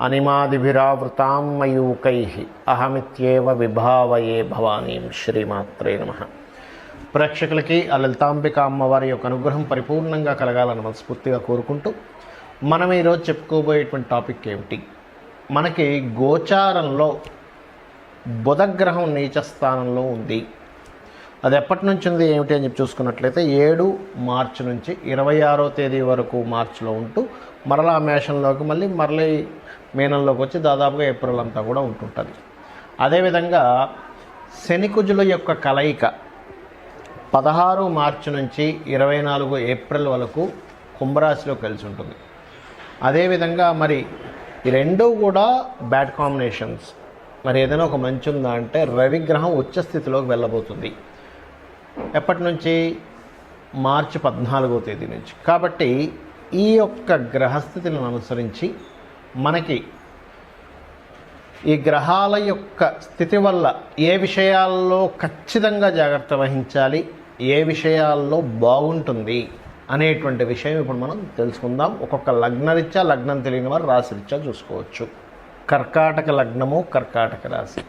అనిమాదిభిరావృతాం మయూకై అహమిత్యేవ విభావయే భవానీం శ్రీమాత్రే నమ. ప్రేక్షకులకి ఆ లలితాంబిక అమ్మవారి యొక్క అనుగ్రహం పరిపూర్ణంగా కలగాలని మనస్ఫూర్తిగా కోరుకుంటూ మనం ఈరోజు చెప్పుకోబోయేటువంటి టాపిక్ ఏమిటి? మనకి గోచారంలో బుధగ్రహం నీచ స్థానంలో ఉంది. అది ఎప్పటి నుంచి ఉంది ఏమిటి అని చెప్పి చూసుకున్నట్లయితే ఏడు మార్చి నుంచి ఇరవై ఆరో తేదీ వరకు మార్చిలో ఉంటూ మరలా మేషంలోకి మళ్ళీ మరలీ మీనంలోకి వచ్చి దాదాపుగా ఏప్రిల్ అంతా కూడా ఉంటుంటుంది. అదేవిధంగా శనికుజుల యొక్క కలయిక పదహారు మార్చి నుంచి ఇరవై నాలుగు ఏప్రిల్ వరకు కుంభరాశిలో కలిసి ఉంటుంది అదేవిధంగా మరి ఈ రెండూ కూడా బ్యాడ్ కాంబినేషన్స్. మరి ఏదైనా ఒక మంచి ఉందా అంటే రవిగ్రహం ఉచ్చ స్థితిలోకి వెళ్ళబోతుంది. ఎప్పటి నుంచి? మార్చి పద్నాలుగో తేదీ నుంచి. కాబట్టి ఈ యొక్క గ్రహస్థితులను అనుసరించి మనకి ఈ గ్రహాల యొక్క స్థితి వల్ల ఏ విషయాల్లో ఖచ్చితంగా జాగ్రత్త వహించాలి ఏ విషయాల్లో బాగుంటుంది అనేటువంటి విషయం ఇప్పుడు మనం తెలుసుకుందాం. ఒక్కొక్క లగ్నరీత్యా లగ్నం తెలియని వారు రాశిరీత్యా చూసుకోవచ్చు. కర్కాటక లగ్నము కర్కాటక రాశి.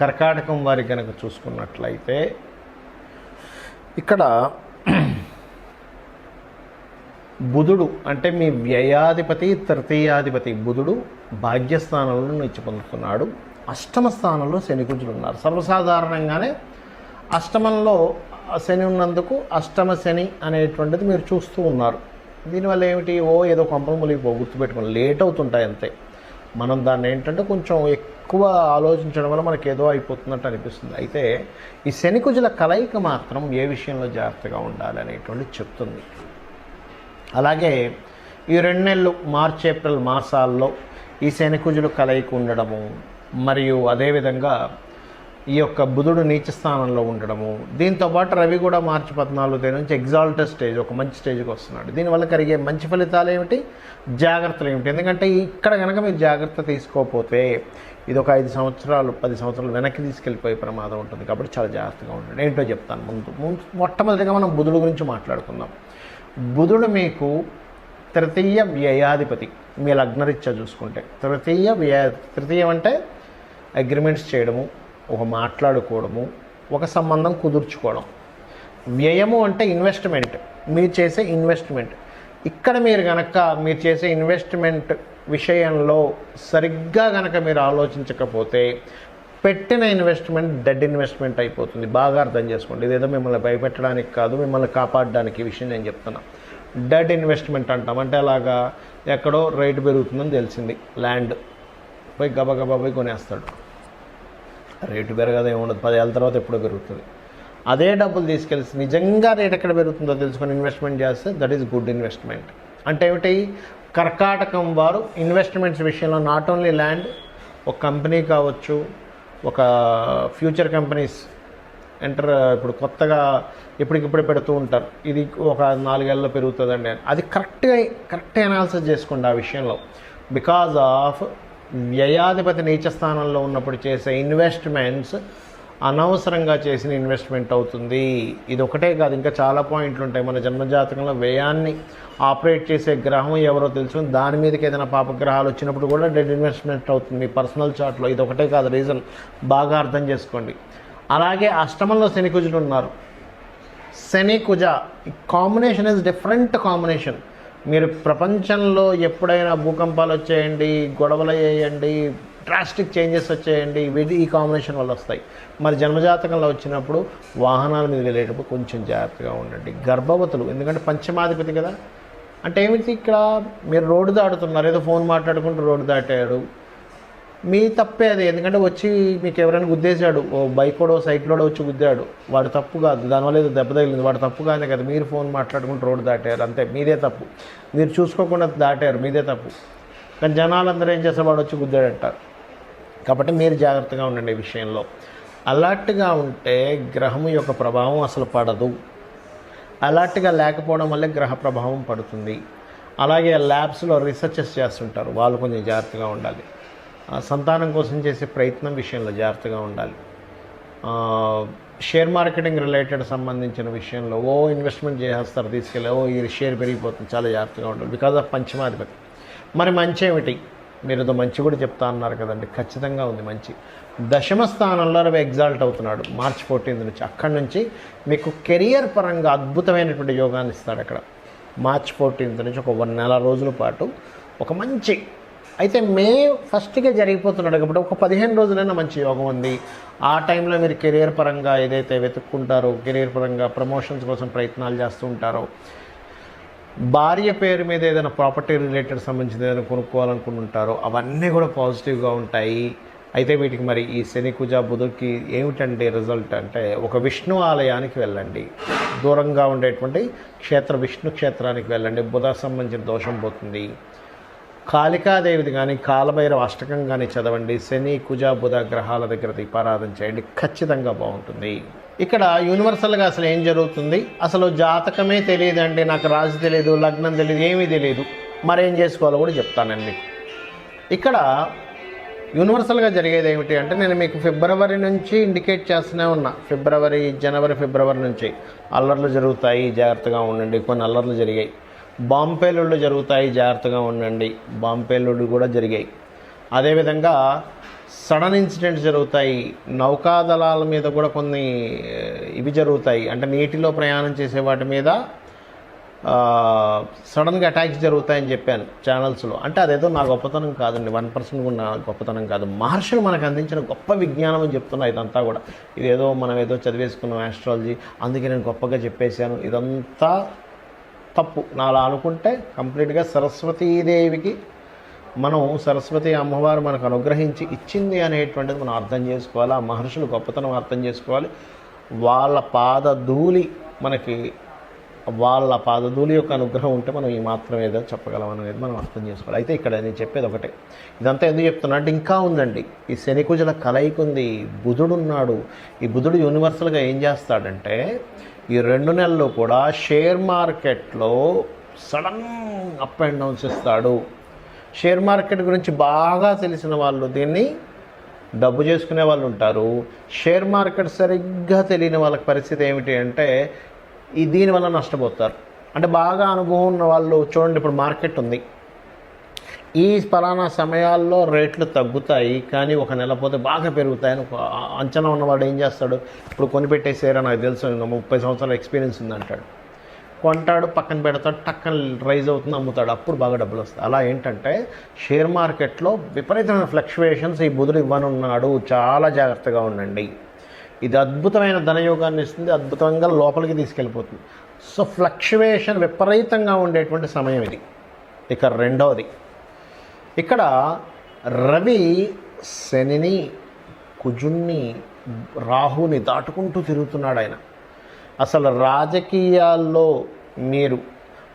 కర్కాటకం వారి కనుక చూసుకున్నట్లయితే ఇక్కడ బుధుడు అంటే మీ వ్యయాధిపతి తృతీయాధిపతి బుధుడు భాగ్యస్థానంలో నిచ్చి పొందుతున్నాడు. అష్టమ స్థానంలో శనికుజులు ఉన్నారు సర్వసాధారణంగానే అష్టమంలో శని ఉన్నందుకు అష్టమ శని అనేటువంటిది మీరు చూస్తూ ఉన్నారు. దీనివల్ల ఏమిటి? ఓ ఏదో కొంపలు ములిగిపో గుర్తుపెట్టుకోండి. లేట్ అవుతుంటాయి అంతే. మనం దాన్ని ఏంటంటే కొంచెం ఎక్కువ ఆలోచించడం వల్ల మనకి ఏదో అయిపోతున్నట్టు అనిపిస్తుంది. అయితే ఈ శనికుజుల కలయిక మాత్రం ఏ విషయంలో జాగ్రత్తగా ఉండాలి అనేటువంటి చెప్తుంది. అలాగే ఈ రెండు నెలలు మార్చ్ ఏప్రిల్ మాసాల్లో ఈ శనికుజులు కలయిక ఉండడము మరియు అదేవిధంగా ఈ యొక్క బుధుడు నీచ స్థానంలో ఉండడము. దీంతోపాటు రవి కూడా మార్చి పద్నాలుగు తేదీ నుంచి ఎగ్జాల్టెడ్ స్టేజ్ ఒక మంచి స్టేజ్కి వస్తున్నాడు. దీనివల్ల కలిగే మంచి ఫలితాలు ఏమిటి? జాగ్రత్తలు ఏమిటి? ఎందుకంటే ఇక్కడ కనుక మీరు జాగ్రత్త తీసుకోకపోతే ఇది ఒక ఐదు సంవత్సరాలు పది సంవత్సరాలు వెనక్కి తీసుకెళ్ళిపోయే ప్రమాదం ఉంటుంది. కాబట్టి చాలా జాగ్రత్తగా ఉండండి. ఏంటో చెప్తాను ముందు. ముందు మొట్టమొదటిగా మనం బుధుడు గురించి మాట్లాడుకుందాం. బుధుడు మీకు తృతీయ వ్యయాధిపతి. మీ లగ్నరీత్యా చూసుకుంటే. తృతీయ వ్యయ తృతీయం అంటే అగ్రిమెంట్స్ చేయడము ఒక మాట్లాడుకోవడము ఒక సంబంధం కుదుర్చుకోవడం. వ్యయము అంటే ఇన్వెస్ట్మెంట్ మీరు చేసే ఇన్వెస్ట్మెంట్ ఇక్కడ మీరు కనుక మీరు చేసే ఇన్వెస్ట్మెంట్ విషయంలో సరిగ్గా కనుక మీరు ఆలోచించకపోతే పెట్టిన ఇన్వెస్ట్మెంట్ డెడ్ ఇన్వెస్ట్మెంట్ అయిపోతుంది. బాగా అర్థం చేసుకోండి. ఇదేదో మిమ్మల్ని భయపెట్టడానికి కాదు మిమ్మల్ని కాపాడడానికి విషయం నేను చెప్తున్నా. డెడ్ ఇన్వెస్ట్మెంట్ అంటాం. అంటే అలాగా ఎక్కడో రేటు పెరుగుతుందని తెలిసింది. ల్యాండ్ పోయి గబగబా పోయి కొనేస్తాడు. రేటు పెరగదు ఏముండదు. పదేళ్ళ తర్వాత ఎప్పుడో పెరుగుతుంది. అదే డబ్బులు తీసుకెళ్ళి నిజంగా రేట్ ఎక్కడ పెరుగుతుందో తెలుసుకొని ఇన్వెస్ట్మెంట్ చేస్తే దట్ ఈస్ గుడ్ ఇన్వెస్ట్మెంట్. అంటే ఏమిటి? కర్కాటకం వారు ఇన్వెస్ట్మెంట్స్ విషయంలో నాట్ ఓన్లీ ల్యాండ్ ఒక కంపెనీ కావచ్చు ఒక ఫ్యూచర్ కంపెనీస్ ఎంటర్ ఇప్పుడు కొత్తగా ఇప్పటికిప్పుడే పెడుతూ ఉంటారు. ఇది ఒక నాలుగేళ్ళలో పెరుగుతుందండి. అని అది కరెక్ట్గా కరెక్ట్ అనాలిసిస్ చేసుకోండి ఆ విషయంలో. బికాజ్ ఆఫ్ వ్యయాధిపతి నీచ స్థానంలో ఉన్నప్పుడు చేసే ఇన్వెస్ట్మెంట్స్ అనవసరంగా చేసిన ఇన్వెస్ట్మెంట్ అవుతుంది. ఇది ఒకటే కాదు ఇంకా చాలా పాయింట్లు ఉంటాయి. మన జన్మజాతకంలో వ్యయాన్ని ఆపరేట్ చేసే గ్రహం ఎవరో తెలుసుకుని దాని మీదకి ఏదైనా పాపగ్రహాలు వచ్చినప్పుడు కూడా డెడ్ ఇన్వెస్ట్మెంట్ అవుతుంది. మీ పర్సనల్ చార్ట్లో ఇది ఒకటే కాదు రీజన్ బాగా అర్థం చేసుకోండి. అలాగే అష్టమంలో శనికుజులు ఉన్నారు. శని కుజ కాంబినేషన్ ఇస్ డిఫరెంట్ కాంబినేషన్ మీరు ప్రపంచంలో ఎప్పుడైనా భూకంపాలు వచ్చేయండి గొడవలు వేయండి డ్రాస్టిక్ చేంజెస్ వచ్చేయండి వీటి ఈ కాంబినేషన్ వల్ల వస్తాయి. మరి జన్మజాతకంలో వచ్చినప్పుడు వాహనాల మీద వెళ్ళేటప్పుడు కొంచెం జాగ్రత్తగా ఉండండి. గర్భవతులు ఎందుకంటే పంచమాధిపతి కదా. అంటే ఏమిటి ఇక్కడ? మీరు రోడ్డు దాటుతున్నారు ఏదో ఫోన్ మాట్లాడుకుంటూ రోడ్డు దాటాడు మీ తప్పే అది. ఎందుకంటే వచ్చి మీకు ఎవరైనా గుద్దేశాడు ఓ బైకోడో సైకిలోడో వచ్చి గుద్దాడు వాడు తప్పు కాదు. దానివల్ల ఏదో దెబ్బ తగిలింది. వాడు తప్పు కాదే కదా. మీరు ఫోన్ మాట్లాడుకుంటూ రోడ్డు దాటారు. అంతే. మీదే తప్పు. మీరు చూసుకోకుండా దాటారు. మీదే తప్పు. కానీ జనాలందరూ ఏం చేస్తారు? వాడు వచ్చి గుద్దాడంటారు కాబట్టి మీరు జాగ్రత్తగా ఉండండి ఈ విషయంలో. అలర్ట్గా ఉంటే గ్రహము యొక్క ప్రభావం అసలు పడదు. అలర్ట్గా లేకపోవడం వల్లే గ్రహ ప్రభావం పడుతుంది. అలాగే ల్యాబ్స్లో రీసెర్చెస్ చేస్తుంటారు. వాళ్ళు కొంచెం జాగ్రత్తగా ఉండాలి. సంతానం కోసం చేసే ప్రయత్నం విషయంలో జాగ్రత్తగా ఉండాలి. షేర్ మార్కెటింగ్ రిలేటెడ్ సంబంధించిన విషయంలో ఓ ఇన్వెస్ట్మెంట్ చేసేస్తారు తీసుకెళ్ళి ఓ ఈ షేర్ పెరిగిపోతుంది చాలా జాగ్రత్తగా ఉండాలి. బికాజ్ ఆఫ్ పంచమాధిపతి. మరి మంచి ఏమిటి? మీరు ఏదో మంచి కూడా చెప్తా అన్నారు కదండి ఖచ్చితంగా ఉంది మంచి. దశమ స్థానంలో రవి ఎగ్జాల్ట్ అవుతున్నాడు మార్చ్ ఫోర్టీన్త్ నుంచి. అక్కడి నుంచి మీకు కెరియర్ పరంగా అద్భుతమైనటువంటి యోగాన్ని ఇస్తాడు అక్కడ. మార్చ్ ఫోర్టీన్త్ నుంచి ఒక వన్ నెల రోజుల పాటు ఒక మంచి అయితే మే ఫస్ట్గా జరిగిపోతున్నాడు కాబట్టి ఒక పదిహేను రోజులైనా మంచి యోగం ఉంది. ఆ టైంలో మీరు కెరియర్ పరంగా ఏదైతే వెతుక్కుంటారో కెరియర్ పరంగా ప్రమోషన్స్ కోసం ప్రయత్నాలు చేస్తూ ఉంటారో భార్య పేరు మీద ఏదైనా ప్రాపర్టీ రిలేటెడ్ సంబంధించిన ఏదైనా కొనుక్కోవాలనుకుని ఉంటారో అవన్నీ కూడా పాజిటివ్గా ఉంటాయి. అయితే వీటికి మరి ఈ శని కుజ బుధుడికి ఏమిటంటే రిజల్ట్? అంటే ఒక విష్ణు ఆలయానికి వెళ్ళండి. దూరంగా ఉండేటువంటి క్షేత్ర విష్ణు క్షేత్రానికి వెళ్ళండి. బుధ సంబంధించిన దోషం పోతుంది. కాళికాదేవిది కానీ కాలభైరవ అష్టకం కానీ చదవండి. శని కుజ బుధ గ్రహాల దగ్గర దీపారాధన చేయండి. ఖచ్చితంగా బాగుంటుంది. ఇక్కడ యూనివర్సల్గా అసలు ఏం జరుగుతుంది? అసలు జాతకమే తెలియదండి నాకు రాజు తెలియదు లగ్నం తెలియదు ఏమీ తెలియదు. మరేం చేసుకోవాలో కూడా చెప్తానండి మీకు. ఇక్కడ యూనివర్సల్గా జరిగేది ఏమిటి అంటే నేను మీకు ఫిబ్రవరి నుంచి ఇండికేట్ చేస్తూనే ఉన్నా. ఫిబ్రవరి జనవరి ఫిబ్రవరి నుంచి. అల్లర్లు జరుగుతాయి జాగ్రత్తగా ఉండండి. కొన్ని అల్లర్లు జరిగాయి. బాంపేలుళ్ళు జరుగుతాయి జాగ్రత్తగా ఉండండి. బాంపేలుళ్ళు కూడా జరిగాయి. అదేవిధంగా సడన్ ఇన్సిడెంట్స్ జరుగుతాయి. నౌకాదళాల మీద కూడా కొన్ని ఇవి జరుగుతాయి. అంటే నీటిలో ప్రయాణం చేసే వాటి మీద సడన్గా అటాక్స్ జరుగుతాయని చెప్పాను ఛానల్స్లో. అంటే అదేదో నా గొప్పతనం కాదండి. వన్ పర్సెంట్ కూడా నా గొప్పతనం కాదు. మహర్షులు మనకు అందించిన గొప్ప విజ్ఞానం అని చెప్తున్నా ఇదంతా కూడా. ఇదేదో మనం ఏదో చదివేసుకున్నాం ఆస్ట్రాలజీ. అందుకే నేను గొప్పగా చెప్పేశాను. ఇదంతా తప్పు. నాలా అనుకుంటే కంప్లీట్గా సరస్వతీదేవికి మనం సరస్వతి అమ్మవారు మనకు అనుగ్రహించి ఇచ్చింది అనేటువంటిది మనం అర్థం చేసుకోవాలి. ఆ మహర్షులు గొప్పతనం అర్థం చేసుకోవాలి. వాళ్ళ పాదధూళి మనకి వాళ్ళ పాదధూళి యొక్క అనుగ్రహం ఉంటే మనం ఈ మాత్రం ఏదో చెప్పగలం అనేది మనం అర్థం చేసుకోవాలి. అయితే ఇక్కడ నేను చెప్పేది ఒకటే. ఇదంతా ఎందుకు చెప్తున్నా అంటే ఇంకా ఉందండి. ఈ శనికుజల కలయిక ఉంది. బుధుడు ఉన్నాడు. ఈ బుధుడు యూనివర్సల్గా ఏం చేస్తాడంటే ఈ రెండు నెలలు కూడా షేర్ మార్కెట్లో సడన్ అప్ అండ్ డౌన్స్ ఇస్తాడు. షేర్ మార్కెట్ గురించి బాగా తెలిసిన వాళ్ళు దీన్ని డబ్బు చేసుకునే వాళ్ళు ఉంటారు. షేర్ మార్కెట్ సరిగ్గా తెలియని వాళ్ళకి పరిస్థితి ఏమిటి అంటే ఈ దీనివల్ల నష్టపోతారు. అంటే బాగా అనుభవం ఉన్న వాళ్ళు చూడండి ఇప్పుడు మార్కెట్ ఉంది. ఈ ఫలానా సమయాల్లో రేట్లు తగ్గుతాయి కానీ ఒక నెల పోతే బాగా పెరుగుతాయని ఒక అంచనా ఉన్నవాడు ఏం చేస్తాడు? ఇప్పుడు కొనిపెట్టేసారా? నాకు తెలుసు ముప్పై సంవత్సరాల ఎక్స్పీరియన్స్ ఉంది అంటాడు కొంటాడు పక్కన పెడతాడు టక్కన రైజ్ అవుతుంది అమ్ముతాడు. అప్పుడు బాగా డబ్బులు వస్తాయి. అలా ఏంటంటే షేర్ మార్కెట్లో విపరీతమైన ఫ్లక్చువేషన్స్ ఈ బుధుడు ఇవ్వనున్నాడు. చాలా జాగ్రత్తగా ఉండండి. ఇది అద్భుతమైన ధనయోగాన్ని ఇస్తుంది అద్భుతంగా లోపలికి తీసుకెళ్ళిపోతుంది. సో ఫ్లక్చువేషన్ విపరీతంగా ఉండేటువంటి సమయం ఇది. ఇక రెండవది ఇక్కడ రవి శనిని కుజుణ్ణి రాహుని దాటుకుంటూ తిరుగుతున్నాడు ఆయన. అసలు రాజకీయాల్లో మీరు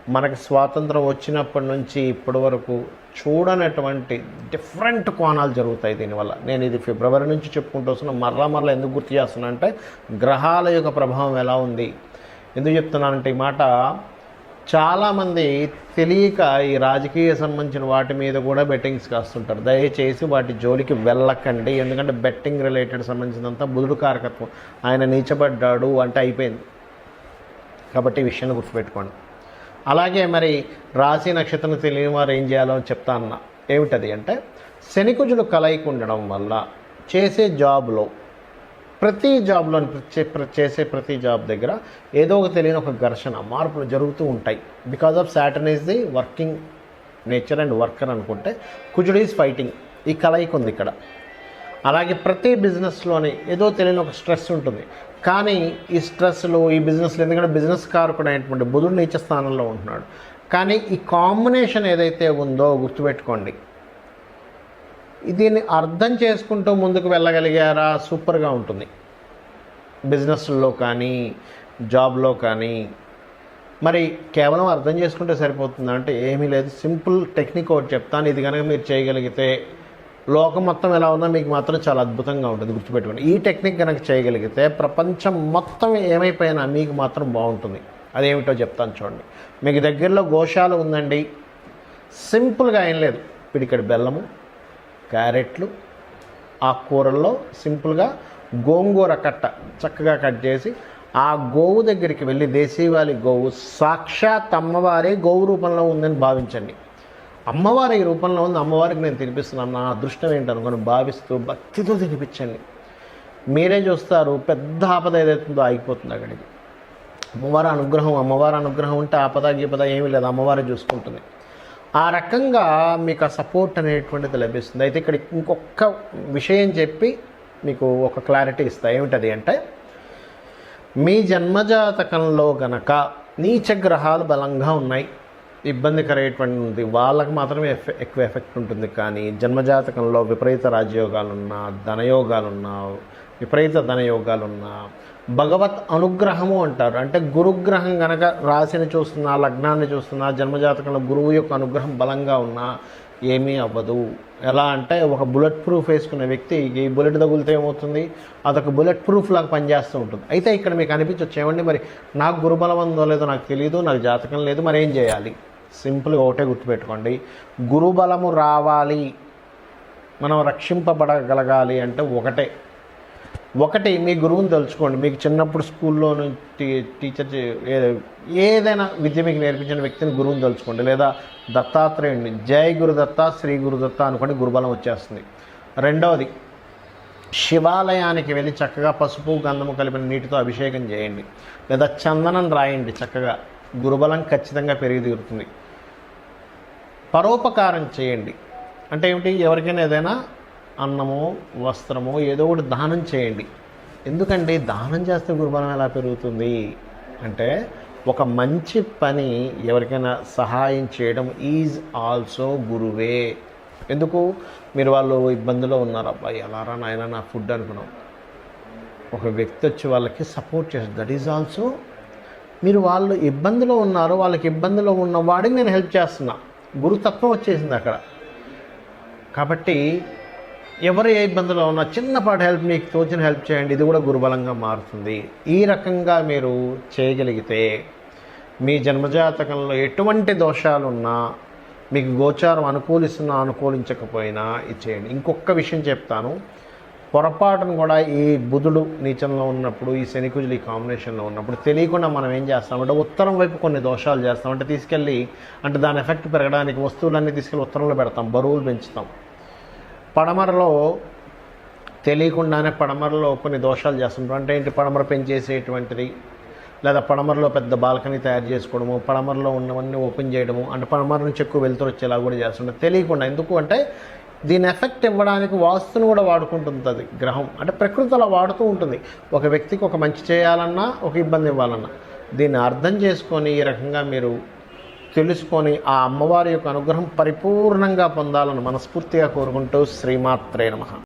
మనకి స్వాతంత్రం వచ్చినప్పటి నుంచి ఇప్పటి వరకు చూడనటువంటి డిఫరెంట్ కోణాలు జరుగుతాయి దీనివల్ల. నేను ఇది ఫిబ్రవరి నుంచి చెప్పుకుంటూ వస్తున్నా. మరలా మరలా ఎందుకు గుర్తు చేస్తున్నా అంటే గ్రహాల యొక్క ప్రభావం ఎలా ఉంది? ఎందుకు చెప్తున్నానంటే ఈ మాట చాలామంది తెలియక ఈ రాజకీయ సంబంధించిన వాటి మీద కూడా బెట్టింగ్స్ కాస్తుంటారు. దయచేసి వాటి జోలికి వెళ్ళకండి. ఎందుకంటే బెట్టింగ్ రిలేటెడ్ సంబంధించినంత బుధుడు కారకత్వం. ఆయన నీచబడ్డాడు అంటే అయిపోయింది. కాబట్టి ఈ విషయాన్ని గుర్తుపెట్టుకోండి. అలాగే మరి రాశి నక్షత్రం తెలియని వారు ఏం చేయాలో చెప్తా అన్న ఏమిటది అంటే శనికుజుడు కలయిక ఉండడం వల్ల చేసే జాబ్లో ప్రతి జాబ్లో చేసే ప్రతి జాబ్ దగ్గర ఏదో ఒక తెలియని ఒక ఘర్షణ మార్పులు జరుగుతూ ఉంటాయి. Because of Saturn is the working nature and worker అనుకుంటే కుజుడు ఈజ్ ఫైటింగ్ ఈ కలయిక ఉంది ఇక్కడ. అలాగే ప్రతి బిజినెస్లోని ఏదో తెలియని ఒక స్ట్రెస్ ఉంటుంది. కానీ ఈ స్ట్రెస్లు ఈ బిజినెస్లు ఎందుకంటే బిజినెస్ కారకుడు అయినటువంటి బుధుడు నీచ స్థానంలో ఉంటున్నాడు. కానీ ఈ కాంబినేషన్ ఏదైతే ఉందో గుర్తుపెట్టుకోండి. దీన్ని అర్థం చేసుకుంటూ ముందుకు వెళ్ళగలిగారా? సూపర్గా ఉంటుంది. బిజినెస్లో కానీ జాబ్లో కానీ. మరి కేవలం అర్థం చేసుకుంటే సరిపోతుందా? అంటే ఏమీ లేదు. సింపుల్ టెక్నిక్ ఒకటి చెప్తాను. ఇది కనుక మీరు చేయగలిగితే లోకం మొత్తం ఎలా ఉందో మీకు మాత్రం చాలా అద్భుతంగా ఉంటుంది. గుర్తుపెట్టుకోండి. ఈ టెక్నిక్ కనుక చేయగలిగితే ప్రపంచం మొత్తం ఏమైపోయినా మీకు మాత్రం బాగుంటుంది. అదేమిటో చెప్తాను చూడండి. మీకు దగ్గరలో గోశాల ఉందండి. సింపుల్గా ఏం లేదు. పిడికడి బెల్లము క్యారెట్లు ఆ కూరల్లో సింపుల్గా గోంగూర కట్ట చక్కగా కట్ చేసి ఆ గోవు దగ్గరికి వెళ్ళి దేశీవాలి గోవు సాక్షాత్ అమ్మవారే గోవు రూపంలో ఉందని భావించండి. అమ్మవారి ఈ రూపంలో ఉంది అమ్మవారికి నేను తినిపిస్తున్నాను నా అదృష్టం ఏంటనుకొని భావిస్తూ భక్తితో తినిపించండి. మీరే చూస్తారు పెద్ద ఆపద ఏదైతుందో ఆగిపోతుంది అక్కడికి. అమ్మవారి అనుగ్రహం అమ్మవారి అనుగ్రహం ఉంటే ఆపద గీపద ఏమీ లేదు అమ్మవారే చూసుకుంటుంది. ఆ రకంగా మీకు ఆ సపోర్ట్ అనేటువంటిది లభిస్తుంది. అయితే ఇక్కడ ఇంకొక విషయం చెప్పి మీకు ఒక క్లారిటీ ఇస్తా. ఏమిటది అంటే మీ జన్మజాతకంలో గనక నీచ గ్రహాలు బలంగా ఉన్నాయి. ఇబ్బందికరమైనటువంటి వాళ్ళకి మాత్రమే ఎఫె ఎక్కువ ఎఫెక్ట్ ఉంటుంది. కానీ జన్మజాతకంలో విపరీత రాజయోగాలున్నా ధనయోగాలున్నా విపరీత ధనయోగాలున్నా భగవత్ అనుగ్రహము అంటారు. అంటే గురుగ్రహం కనుక రాశిని చూస్తున్నా లగ్నాన్ని చూస్తున్నా జన్మజాతకంలో గురువు యొక్క అనుగ్రహం బలంగా ఉన్నా ఏమీ అవ్వదు. ఎలా అంటే ఒక బుల్లెట్ ప్రూఫ్ వేసుకునే వ్యక్తి ఈ బుల్లెట్ తగులితే ఏమవుతుంది? అదొక బుల్లెట్ ప్రూఫ్ లాగా పనిచేస్తూ ఉంటుంది. అయితే ఇక్కడ మీకు అనిపించవచ్చు ఏమండి మరి నాకు గురుబలం ఉందో లేదో నాకు తెలియదు నాకు జాతకం లేదు మరి ఏం చేయాలి? సింపుల్గా ఒకటే గుర్తుపెట్టుకోండి. గురుబలము రావాలి. మనం రక్షింపబడగలగాలి అంటే ఒకటే. ఒకటి మీ గురువుని తెలుసుకోండి మీకు చిన్నప్పుడు స్కూల్లో నుంచి టీచర్ ఏ- ఏదైనా విద్య మీకు నేర్పించిన వ్యక్తిని గురువుని తెలుసుకోండి లేదా దత్తాత్రేయుడిని జై గురుదత్త శ్రీ గురుదత్త అనుకోండి గురుబలం వచ్చేస్తుంది. రెండవది శివాలయానికి వెళ్ళి చక్కగా పసుపు గంధము కలిపిన నీటితో అభిషేకం చేయండి. లేదా చందనం రాయండి చక్కగా. గురుబలం ఖచ్చితంగా పెరిగి తీరుతుంది. పరోపకారం చేయండి. అంటే ఏమిటి? ఎవరికైనా ఏదైనా అన్నమో వస్త్రమో ఏదో ఒకటి దానం చేయండి. ఎందుకంటే దానం చేస్తే గురుబలం ఎలా పెరుగుతుంది? అంటే ఒక మంచి పని ఎవరికైనా సహాయం చేయడం ఈజ్ ఆల్సో గురువే. ఎందుకు? మీరు వాళ్ళు ఇబ్బందిలో ఉన్నారు. అబ్బాయి ఎలారా నాయన నా ఫుడ్ అనుకున్నాం. ఒక వ్యక్తి వచ్చి వాళ్ళకి సపోర్ట్ చేస్తారు. దట్ ఈజ్ ఆల్సో మీరు వాళ్ళు ఇబ్బందిలో ఉన్నారు. వాళ్ళకి ఇబ్బందిలో ఉన్నవాడికి నేను హెల్ప్ చేస్తున్నా. గురుతత్వం వచ్చేసింది అక్కడ. కాబట్టి ఎవరు ఏ ఇబ్బందులో ఉన్నా చిన్నపాటి హెల్ప్ మీకు తోచిన హెల్ప్ చేయండి ఇది కూడా గురుబలంగా మారుతుంది. ఈ రకంగా మీరు చేయగలిగితే మీ జన్మజాతకంలో ఎటువంటి దోషాలున్నా మీకు గోచారం అనుకూలిస్తున్నా అనుకూలించకపోయినా ఇది చేయండి. ఇంకొక విషయం చెప్తాను. పొరపాటును కూడా ఈ బుధుడు నీచంలో ఉన్నప్పుడు ఈ శనికుజులు ఈ కాంబినేషన్లో ఉన్నప్పుడు తెలియకుండా మనం ఏం చేస్తామంటే ఉత్తరం వైపు కొన్ని దోషాలు చేస్తాం. అంటే తీసుకెళ్ళి అంటే దాని ఎఫెక్ట్ పెరగడానికి వస్తువులన్నీ తీసుకెళ్ళి ఉత్తరంలో పెడతాం బరువులు పెంచుతాం. పడమరలో తెలియకుండానే పడమరలో కొన్ని దోషాలు చేస్తుంటాం. అంటే ఏంటి? పడమర పెంచేసేటువంటిది లేదా పడమరలో పెద్ద బాల్కనీ తయారు చేసుకోవడము పడమరలో ఉన్నవన్నీ ఓపెన్ చేయడము అంటే పడమర నుంచి ఎక్కువ వెళ్తురు వచ్చేలా కూడా చేస్తుంటాం. తెలియకుండా ఎందుకు అంటే దీని ఎఫెక్ట్ ఇవ్వడానికి వాస్తుని కూడా వాడుకుంటుంది అది గ్రహం. అంటే ప్రకృతి అలా వాడుతూ ఉంటుంది. ఒక వ్యక్తికి ఒక మంచి చేయాలన్నా ఒక ఇబ్బంది ఇవ్వాలన్నా. దీన్ని అర్థం చేసుకొని ఈ రకంగా మీరు తెలుసుకొని ఆ అమ్మవారి యొక్క అనుగ్రహం పరిపూర్ణంగా పొందాలని మనస్ఫూర్తిగా కోరుకుంటూ శ్రీమాత్రే నమ.